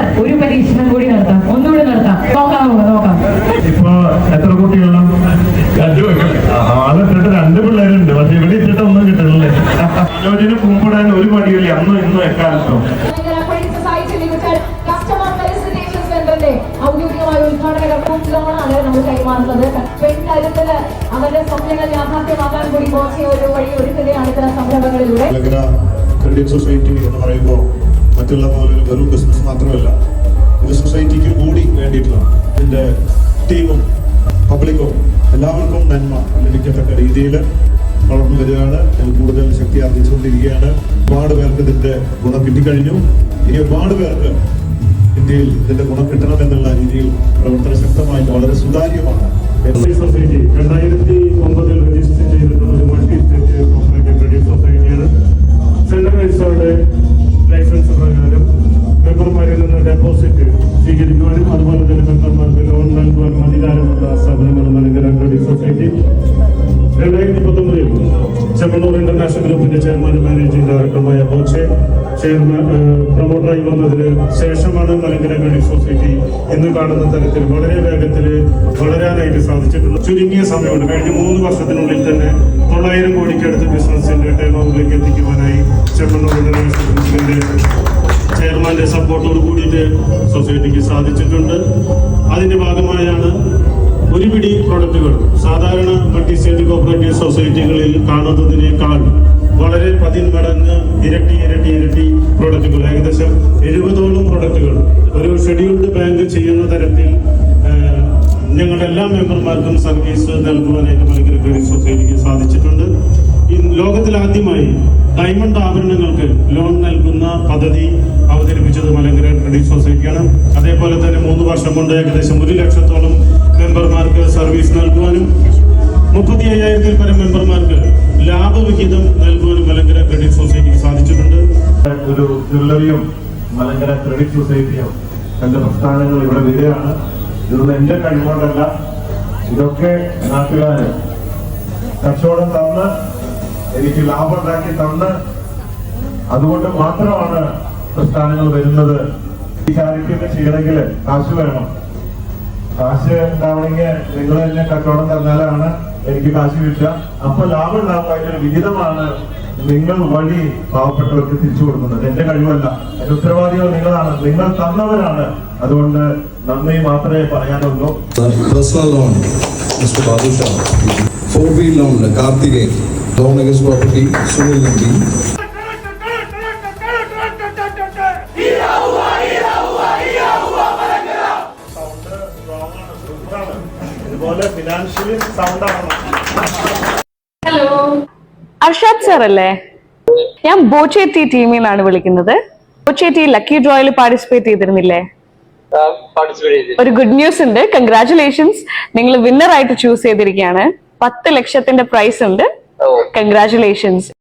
Sir ഒരു പരീക്ഷണം കൂടി നടത്താം. ഒന്നുകൂടി നടത്താം. നോക്കാം നോക്കാം. ഇപ്പൊ എത്ര കുട്ടികളും? ആളെ ഇട്ടിട്ട് രണ്ട് പിള്ളേരുണ്ട്. പക്ഷെ ഇവിടെ ഇട്ടിട്ട് ഒന്നും കിട്ടണില്ലേ മനോജിന് കുമ്പിടാൻ ഒരു പണിയില്ല അന്നും ഇന്നും എക്കാലത്തും ഔദ്യോഗികമായ ഉദ്ഘാടന ലോണാണ് നമ്മൾ കൈമാറുന്നത്. പെൺകാര്യത്തിൽ അവരുടെ സ്വപ്നങ്ങൾ യാഥാർത്ഥ്യമാക്കാൻ കൂടി ബോച്ചെ ഒരു വഴി ഒരുക്കുകയാണ് ഇത്തരം സംരംഭങ്ങളിലൂടെ. സൊസൈറ്റി എന്ന് പറയുമ്പോൾ മറ്റുള്ള പോലെ ഒരു വെറും ബിസിനസ് മാത്രമല്ല ഇത് സൊസൈറ്റിക്ക് കൂടി വേണ്ടിയിട്ടുള്ളതാണ് ഇതിന്റെ ടീമും പബ്ലിക്കും എല്ലാവർക്കും നന്മ ലഭിക്കത്തക്ക രീതിയിൽ വളർന്നു വരികയാണ്. അതിൽ കൂടുതൽ ശക്തി ആർജിച്ചുകൊണ്ടിരിക്കുകയാണ്. ഒരുപാട് പേർക്ക് ഇതിന്റെ ഗുണം കിട്ടിക്കഴിഞ്ഞു. ഇനി ഒരുപാട് പേർക്ക് ഇന്ത്യയിൽ ഇതിന്റെ ഗുണം കിട്ടണം എന്നുള്ള രീതിയിൽ പ്രവർത്തന ശക്തമായി വളരെ സുതാര്യമാണ്. സൊസൈറ്റി ചെയർമാനും മാനേജിംഗ് ഡയറക്ടറുമായ ബോച്ചെ ചെയർമാൻ പ്രൊമോട്ടറായി വന്നതിന് ശേഷമാണ് മലങ്കര ക്രെഡിറ്റ് സൊസൈറ്റി ഇന്ന് കാണുന്ന തരത്തിൽ വളരെ വേഗത്തിൽ വളരാനായിട്ട് സാധിച്ചിട്ടുണ്ട് ചുരുങ്ങിയ സമയമുണ്ട്. കഴിഞ്ഞ മൂന്ന് വർഷത്തിനുള്ളിൽ തന്നെ തൊള്ളായിരം കോടിക്കടുത്ത് ബിസിനസിന്റെ ടേം ഓവറിലേക്ക് എത്തിക്കുവാനായി ചെമ്മണ്ണൂർ ചെയർമാന്റെ സപ്പോർട്ടോട് കൂടിയിട്ട് സൊസൈറ്റിക്ക് സാധിച്ചിട്ടുണ്ട്. അതിന്റെ ഭാഗമായാണ് ഒരു പിടി പ്രൊഡക്റ്റുകൾ സാധാരണ മൾട്ടി സ്റ്റേറ്റ് കോപ്പറേറ്റീവ് സൊസൈറ്റികളിൽ കാണുന്നതിനേക്കാൾ വളരെ പതിന്മടങ്ങ് ഇരട്ടി ഇരട്ടി ഇരട്ടി പ്രോഡക്റ്റുകൾ ഏകദേശം എഴുപതോളം പ്രോഡക്റ്റുകൾ ഒരു ഷെഡ്യൂൾഡ് ബാങ്ക് ചെയ്യുന്ന തരത്തിൽ ഞങ്ങളുടെ എല്ലാ മെമ്പർമാർക്കും സർവീസ് നൽകുവാനായിട്ട് മലങ്കര ക്രെഡിറ്റ് സൊസൈറ്റിക്ക് സാധിച്ചിട്ടുണ്ട്. ലോകത്തിൽ ആദ്യമായി ഡയമണ്ട് ആഭരണങ്ങൾക്ക് ലോൺ നൽകുന്ന പദ്ധതി അവതരിപ്പിച്ചത് മലങ്കര ക്രെഡിറ്റ് സൊസൈറ്റിയാണ് അതേപോലെ തന്നെ മൂന്ന് വർഷം കൊണ്ട് ഏകദേശം ഒരു ലക്ഷത്തോളം മെമ്പർമാർക്ക് സർവീസ് നൽകുവാനും മുപ്പത്തി അയ്യായിരത്തിൽ പരം മെമ്പർമാർക്ക് ലാഭവിഹിതം നൽകുവാനും മലങ്കര ക്രെഡിറ്റ് സൊസൈറ്റിക്ക് സാധിച്ചിട്ടുണ്ട്. ഒരു ജ്വല്ലറിയും മലങ്കര ക്രെഡിറ്റ് സൊസൈറ്റിയും രണ്ട് പ്രസ്ഥാനങ്ങൾ ഇവിടെ വരികയാണ്. ഇതൊന്നും എന്റെ കഴിവുകൊണ്ടല്ല. ഇതൊക്കെ നാട്ടുകാര് കച്ചവടം തന്ന് എനിക്ക് ലാഭം ഉണ്ടാക്കി തന്ന്. അതുകൊണ്ട് മാത്രമാണ് പ്രസ്ഥാനങ്ങൾ വരുന്നത്. ഈ കാര്യത്തിന് ചെയ്യണമെങ്കിൽ കാശ് വേണം. കാശ് ഉണ്ടാവണമെങ്കിൽ നിങ്ങൾ തന്നെ കച്ചവടം തന്നാലാണ് എനിക്ക് കാശ് കിട്ടുക അപ്പൊ ലാഭം അതിന്റെ ഒരു വിഹിതമാണ് നിങ്ങൾ വഴി പാവപ്പെട്ടവർക്ക് തിരിച്ചു കൊടുക്കുന്നത് എന്റെ കഴിവല്ല അതിന്റെ ഉത്തരവാദികൾ നിങ്ങളാണ് നിങ്ങൾ തന്നവരാണ് അതുകൊണ്ട് നന്ദി മാത്രമേ പറയാനുള്ളൂ for loan. Loan wheel loan, Karthikeyan. Loan against property Nandi. Financially sound hello. Arshad sir അല്ലേ ഞാൻ ബോച്ചേറ്റി ടീമിൽ നിന്നാണ് വിളിക്കുന്നത്. ബോച്ചേറ്റി ലക്കി ഡ്രോയിൽ പാർട്ടിസിപ്പേറ്റ് ചെയ്തിരുന്നില്ലേ? ഒരു ഗുഡ് ന്യൂസ് ഉണ്ട്. കൺഗ്രാറ്റുലേഷൻസ് നിങ്ങൾ വിന്നർ ആയിട്ട് ചൂസ് ചെയ്തിരിക്കുകയാണ്. പത്ത് ലക്ഷത്തിന്റെ പ്രൈസ് ഉണ്ട്. Congratulations congratulations